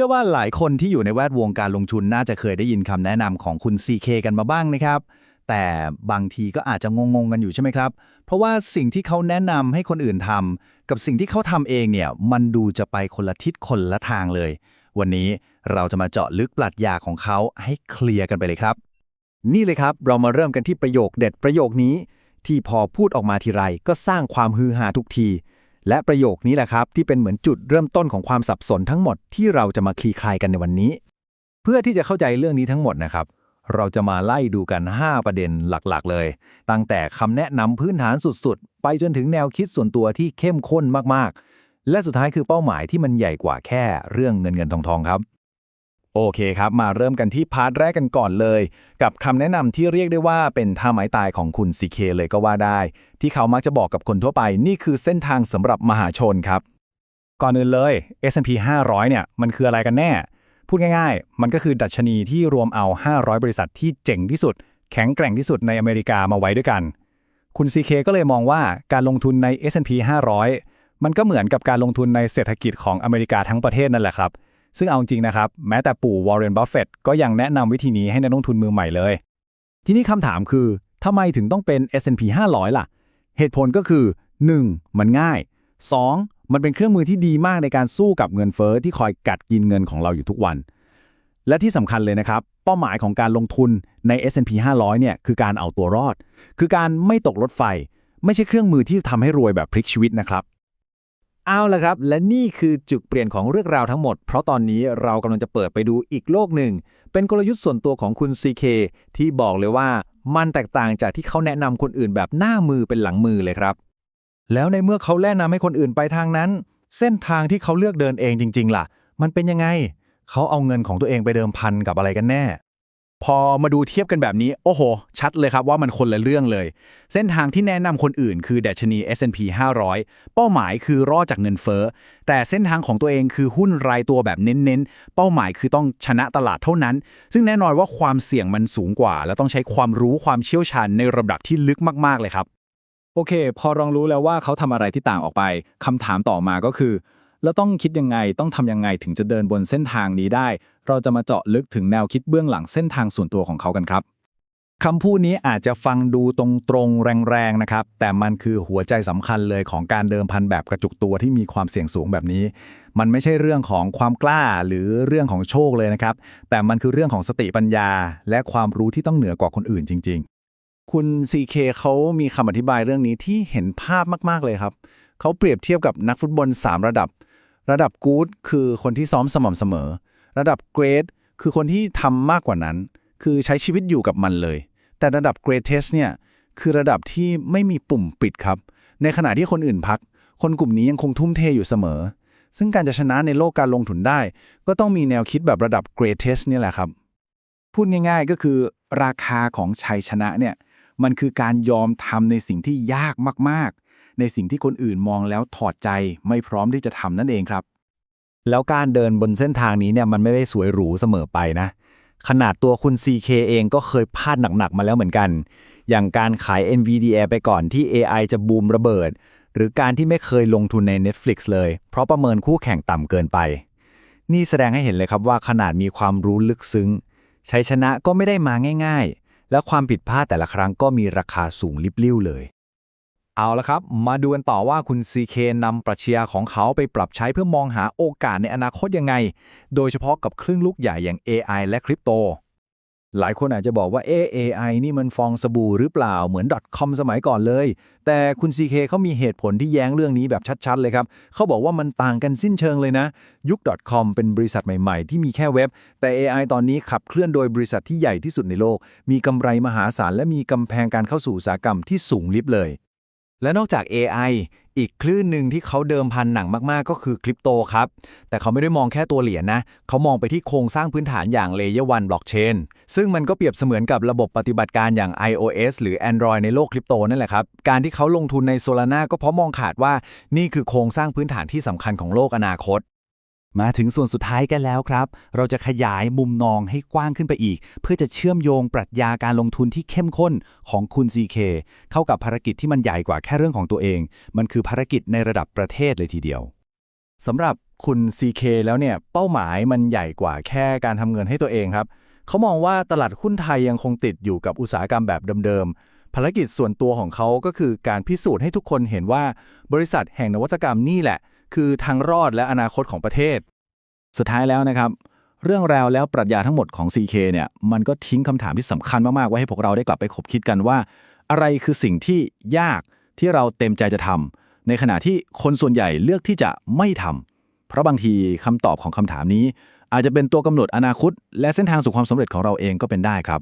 ชื่อว่าหลายคนที่อยู่ในแวดวงการลงทุนน่าจะเคยได้ยินคำแนะนำของคุณ CK กันมาบ้างนะครับ แต่บางทีก็อาจจะงงๆกันอยู่ใช่ไหมครับ เพราะว่าสิ่งที่เขาแนะนำให้คนอื่นทำกับสิ่งที่เขาทำเองเนี่ยมันดูจะไปคนละทิศคนละทางเลย วันนี้เราจะมาเจาะลึกปรัชญาของเขาให้เคลียร์กันไปเลยครับ นี่เลยครับเรามาเริ่มกันที่ประโยคเด็ดประโยคนี้ ที่พอพูดออกมาทีไรก็สร้างความฮือฮาทุกที และประโยคนี้แหละครับ ที่เป็นเหมือนจุดเริ่มต้นของความสับสนทั้งหมดที่เราจะมาคลี่คลายกันในวันนี้ เพื่อที่จะเข้าใจเรื่องนี้ทั้งหมดนะครับ เราจะมาไล่ดูกัน 5 ประเด็นหลักๆ เลย ตั้งแต่คำแนะนำพื้นฐานสุดๆ ไปจนถึงแนวคิดส่วนตัวที่เข้มข้นมากๆ และสุดท้ายคือเป้าหมายที่มันใหญ่กว่าแค่เรื่องเงินเงินทองทองครับ โอเคครับ มาเริ่มกันที่พาร์ทแรกกันก่อนเลย กับคำแนะนำที่เรียกได้ว่าเป็นท่าไม้ตายของคุณซีเคเลยก็ว่าได้ ที่เขามักจะบอกกับคนทั่วไป นี่คือเส้นทางสำหรับมหาชนครับ ก่อนอื่นเลย S&P 500 เนี่ย มันคืออะไรกันแน่ พูดง่ายๆ มันก็คือดัชนีที่รวมเอา 500 บริษัทที่เจ๋งที่สุด แข็งแกร่งที่สุดในอเมริกามาไว้ด้วยกัน คุณ CK ก็เลยมองว่าการลงทุนใน S&P 500 มันก็เหมือนกับการลงทุนในเศรษฐกิจของอเมริกาทั้งประเทศนั่นแหละครับ ซึ่งเอาจริงนะครับ แม้แต่ปู่วอร์เรนบัฟเฟตก็ยังแนะนำวิธีนี้ให้นักลงทุนมือใหม่เลย ทีนี้คำถามคือทำไมถึงต้องเป็น S&P 500 ล่ะ เหตุผลก็คือ 1. มันง่าย 2. มันเป็นเครื่องมือที่ดีมากในการสู้กับเงินเฟ้อที่คอยกัดกินเงินของเราอยู่ทุกวัน และที่สำคัญเลยนะครับ เป้าหมายของการลงทุนใน S&P 500 เนี่ยคือการเอาตัวรอด คือการไม่ตกรถไฟ ไม่ใช่เครื่องมือที่ทำให้รวยแบบพลิกชีวิตนะครับ เอาละครับ และนี่คือจุดเปลี่ยนของเรื่องราวทั้งหมด เพราะตอนนี้เรากำลังจะเปิดไปดูอีกโลกหนึ่ง เป็นกลยุทธ์ส่วนตัวของคุณ CK ที่บอกเลยว่ามันแตกต่างจากที่เขาแนะนำคนอื่นแบบหน้ามือเป็นหลังมือเลยครับ แล้วในเมื่อเขาแนะนำให้คนอื่นไปทางนั้น เส้นทางที่เขาเลือกเดินเองจริง ๆ ล่ะ มันเป็นยังไง เขาเอาเงินของตัวเองไปเดิมพันกับอะไรกันแน่ พอมาดูเทียบกันแบบนี้ โอ้โห ชัดเลยครับว่ามันคนละเรื่องเลย เส้นทางที่แนะนำคนอื่นคือดัชนี S&P 500 เป้าหมายคือรอดจากเงินเฟ้อ แต่เส้นทางของตัวเองคือหุ้นรายตัวแบบเน้นๆ เป้าหมายคือต้องชนะตลาดเท่านั้น ซึ่งแน่นอนว่าความเสี่ยงมันสูงกว่า และต้องใช้ความรู้ความเชี่ยวชาญในระดับที่ลึกมากๆเลยครับ โอเค พอลองรู้แล้วว่าเขาทำอะไรที่ต่างออกไปคำถามต่อมาก็คือ แล้วต้องคิดยังไงต้องทำยังไงถึงจะเดินบนเส้นทางนี้ได้ เราจะมาเจาะลึกถึงแนวคิดเบื้องหลังเส้นทางส่วนตัวของเขากันครับคำพูดนี้อาจจะฟังดูตรงๆแรงๆนะครับ แต่มันคือหัวใจสำคัญเลยของการเดิมพันแบบกระจุกตัวที่มีความเสี่ยงสูงแบบนี้ มันไม่ใช่เรื่องของความกล้าหรือเรื่องของโชคเลยนะครับ แต่มันคือเรื่องของสติปัญญา และความรู้ที่ต้องเหนือกว่าคนอื่นจริง ๆ คุณ CK เขามีคำอธิบายเรื่องนี้ที่เห็นภาพมากๆเลยครับ เขาเปรียบเทียบกับนักฟุตบอล 3 ระดับ ระดับกู๊ดคือคนที่ซ้อมสม่ำเสมอ ระดับเกรดคือคนที่ทำมากกว่านั้น คือใช้ชีวิตอยู่กับมันเลย แต่ระดับเกรดเทสเนี่ยคือระดับที่ไม่มีปุ่มปิดครับ ในขณะที่คนอื่นพัก คนกลุ่มนี้ยังคงทุ่มเทอยู่เสมอ ซึ่งการจะชนะในโลกการลงทุนได้ ก็ต้องมีแนวคิดแบบระดับเกรดเทสเนี่ยแหละครับ พูดง่ายๆก็คือราคาของชัยชนะเนี่ยมันคือการยอมทำในสิ่งที่ยากมากๆ ในสิ่งที่คนอื่นมองแล้วถอดใจไม่พร้อมที่จะทำนั่นเองครับ แล้วการเดินบนเส้นทางนี้เนี่ยมันไม่ได้สวยหรูเสมอไปนะ ขนาดตัวคุณ CK เองก็เคยพลาดหนักๆมาแล้วเหมือนกัน อย่างการขาย NVDA ไปก่อนที่ AI จะบูมระเบิด หรือการที่ไม่เคยลงทุนใน Netflix เลย เพราะประเมินคู่แข่งต่ำเกินไป นี่แสดงให้เห็นเลยครับว่าขนาดมีความรู้ลึกซึ้งชัยชนะก็ไม่ได้มาง่าย ๆ และความผิดพลาดแต่ละครั้งก็มีราคาสูงลิบลิ่วเลย เอาละครับ มาดูกันต่อว่าคุณ CK นำปรัชญาของเขาไปปรับใช้เพื่อมองหาโอกาสในอนาคตยังไง โดยเฉพาะกับครึ่งลูกใหญ่อย่าง AI และคริปโต หลายคนอาจจะบอกว่าเอ AI นี่มันฟองสบู่หรือเปล่าเหมือน .com สมัยก่อนเลย แต่คุณ CK เขามีเหตุผลที่แย้งเรื่องนี้แบบชัดๆเลยครับ เขาบอกว่ามันต่างกันสิ้นเชิงเลยนะ ยุค .com เป็นบริษัทใหม่ๆ ที่มีแค่เว็บ แต่ AI ตอนนี้ขับเคลื่อนโดยบริษัทที่ใหญ่ที่สุดในโลก มีกำไรมหาศาลและมีกำแพงการเข้าสู่อุตสาหกรรมที่สูงลิบเลย และนอกจาก AI อีกคลื่นหนึ่งที่เขาเดิมพันหนังมาก ๆ ก็คือคริปโตครับ แต่เขาไม่ได้มองแค่ตัวเหรียญนะ เขามองไปที่โครงสร้างพื้นฐานอย่างเลเยอร์วันบล็อกเชนซึ่งมันก็เปรียบเสมือนกับระบบปฏิบัติการอย่าง iOS หรือ Android ในโลกคริปโตนั่นแหละครับ การที่เขาลงทุนใน Solana ก็เพราะมองขาดว่านี่คือโครงสร้างพื้นฐานที่สำคัญของโลกอนาคต มาถึงส่วนสุดท้ายกันแล้วครับ เราจะขยายมุมนองให้กว้างขึ้นไปอีก เพื่อจะเชื่อมโยงปรัชญาการลงทุนที่เข้มข้นของคุณ CK เข้ากับภารกิจที่มันใหญ่กว่าแค่เรื่องของตัวเอง มันคือภารกิจในระดับประเทศเลยทีเดียวสำหรับคุณ CK แล้วเนี่ยเป้าหมายมันใหญ่กว่าแค่การทำเงินให้ตัวเองครับ เขามองว่าตลาดหุ้นไทยยังคงติดอยู่กับอุตสาหกรรมแบบเดิมๆภารกิจส่วนตัวของเขาก็คือการพิสูจน์ให้ทุกคนเห็นว่าบริษัทแห่งนวัตกรรมนี่แหละ คือทางรอดและอนาคตของประเทศ สุดท้ายแล้วนะครับ เรื่องราวแล้วปรัชญาทั้งหมดของ CK เนี่ยมันก็ทิ้งคำถามที่สำคัญมากๆไว้ให้พวกเราได้กลับไปคบคิดกันว่า อะไรคือสิ่งที่ยากที่เราเต็มใจจะทำในขณะที่คนส่วนใหญ่เลือกที่จะไม่ทำเพราะบางทีคำตอบของคำถามนี้ อาจจะเป็นตัวกำหนดอนาคต และเส้นทางสู่ความสำเร็จของเราเองก็เป็นได้ครับ